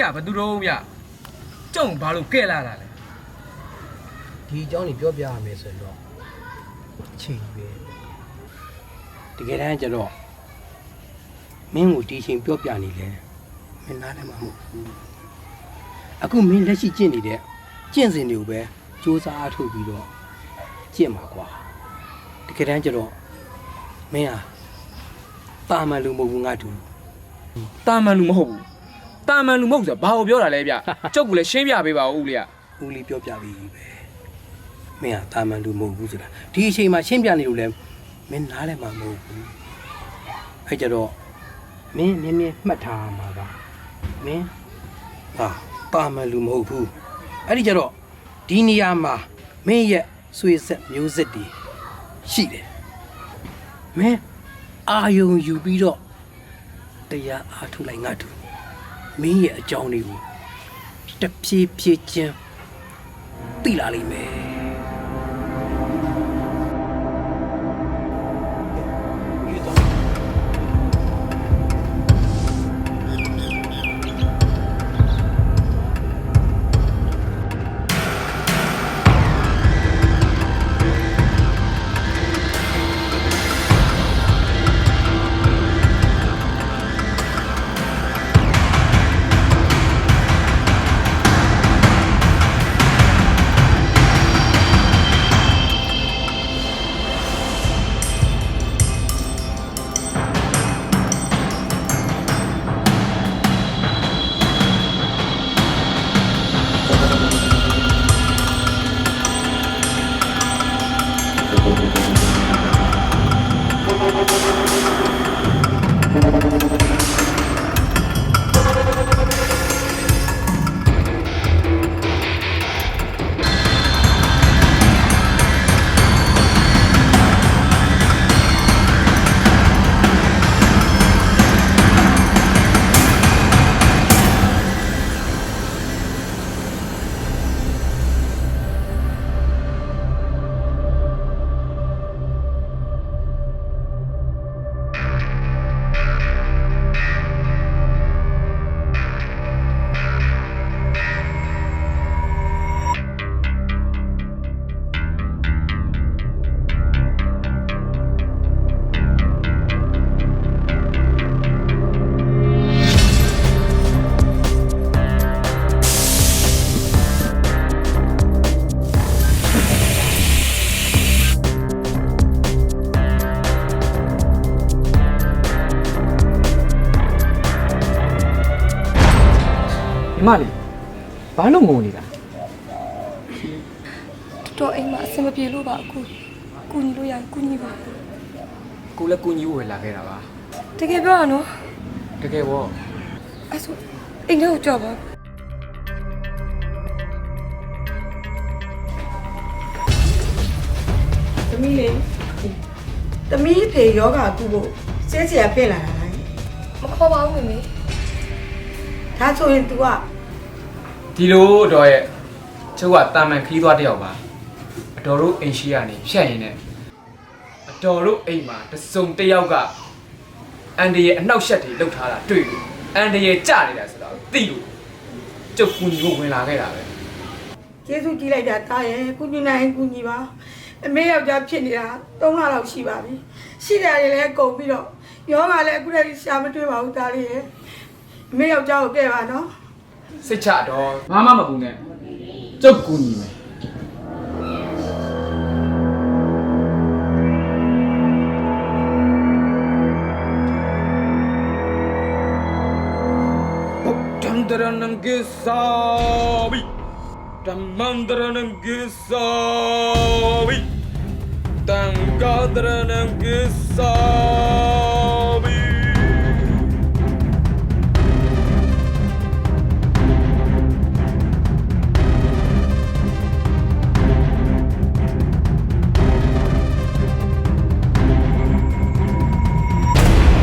ဦးလေးကဘယ်သူတော့ဗျကျုံဘာလို့ကဲလာတာလဲဒီအကြောင်းကိုပြောပြရမယ်ဆိုတော့ချိန်ပဲတကယ်တမ်းကျတော့မင်းကိုဒီချိန်ပြောပြနေလဲမင်းနားလည်းမဟုတ်ဘူးအခုမင်းလက်ရှိကျင့်နေတဲ့ကျင့်စဉ်တွေကိုပဲစူးစမ်းအားထုတ်ပြီးတော့ကျင့်မှာကွာတကယ်တမ်းကျတော့မင်းဟာတာမန်လူမဟုတ်ဘူးငါတူတာမန်လူမဟုတ်ဘူး တာမန်လူမဟုတ်ဆိုဘာကိုပြောတာလဲဗျကျုပ်ကလည်းရှင်းပြပေးပါဦးဦးလေးကဦးလေးပြောပြပြီးပြီပဲမင်းဟာတာမန်လူမဟုတ်ဘူးဆိုတာဒီအချိန်မှာရှင်းပြနေလို့လဲမင်းနားလည်းမမဟုတ်ဘူးအဲ့ကြတော့မင်းမြင်းမြင်းမှတ်ထားမှာပါမင်းဟာတာမန်လူမဟုတ်ဘူးအဲ့ဒီကြတော့ဒီနေရာမှာမင်းရဲ့ဆွေဆက်မျိုးဆက်တွေရှိတယ်မင်းအာယုံယူပြီးတော့တရားအားထုတ်လိုက်ငါတို့ မင်းရဲ့အကြောင်းတွေကိုတဖြည်းဖြည်းချင်းသိလာလိမ့်မယ် ညီမလေးဘာလို့ငုံနေတာတော်အိမ်မှာအဆင်မပြေလို့ပါအခုကူညီလို့ရရင်ကူညီပါကိုလည်းကိုကြီးဝယ်လာခဲ့တာပါတကယ်ပြောရနော်တကယ်ပေါ့အဲ့ဆိုအိမ်ထဲကိုကြောက်ပါသမီးလေးသမီးဖေယောဂကုဖို့စဲစရာဖြစ်လာတာလားမခေါ်ပါဘူးမေမေ ဒါဆိုရင် तू ကဒီလိုတော့ရဲ့ကျုပ်ကတာမန်ခီးသွားတစ်ယောက်ပါအတော်တို့အိမ်ရှိရနေဖြတ်ရင်နဲ့အတော်တို့အိမ်မှာတစုံတစ်ယောက်ကအန်ဒီရဲ့အနှောက်ရှက်တွေလှုပ်ထားတာတွေ့လို့အန်ဒီရဲ့ကြနေတာဆိုတော့သိလို့ကျုပ်ကူညီဖို့ဝင်လာခဲ့တာပဲကျေးဇူးကြီးလိုက်တာတားရဲ့ကုညီနိုင်ကုညီပါအမေယောက်ျားဖြစ်နေတာ3လလောက်ရှိပါပြီရှိတယ်တွေလည်းကုန်ပြီးတော့ယောဂလည်းအခုတည်းရှာမတွေ့ပါဘူးတားလေးရဲ့ အမေယောက်ျားကိုကဲပါနော်စိတ်ချတော့ဘာမှမပူနဲ့ကျုပ်ကူညီမယ် Tandranang gisabi Tamandranang gisabi Tanggadranang gisabi